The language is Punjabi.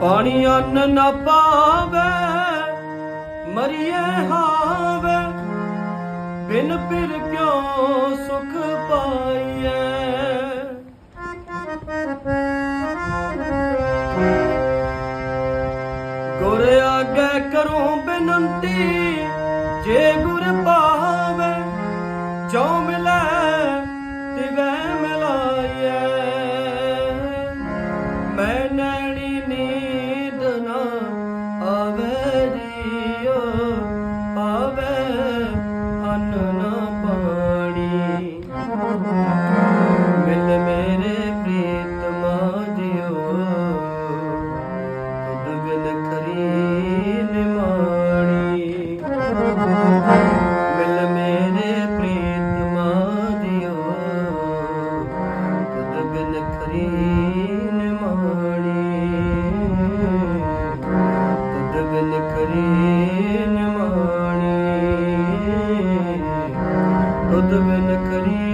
ਪਾਣੀ ਅੰਨ ਨਾ ਪਾਵੇ, ਮਰੀਏ ਹਾਵੇ। ਬਿਨ ਫਿਰ ਕਿਉਂ ਸੁਖ ਪਾਈਐ? ਗੁਰ ਆਗੇ ਕਰੂੰ ਬੇਨੰਤੀ, ਜੇ ਗੁਰ ਪਾਵੇ ਜੋ ਮੈਂ ਨੀਂਦ ਨਾ ਆਵੇ ਜੀਓ, ਆਵੇ ਅੰਨ ਨਾ ਪਾਣੀ। ਮਿਲ ਮੇਰੇ ਪ੍ਰੀਤਮਾ ਦਿਓ ਤੁਧ ਬਿਨ ਖਰੀ ਨਿਮਾਣੀ। ਮਿਲ ਮੇਰੇ ਪ੍ਰੀਤਮਾ ਦਿਓ ਤੁਧ ਬਿਨ ਖਰੀ ਖੁਦ ਬਿਨ ਕਰੀ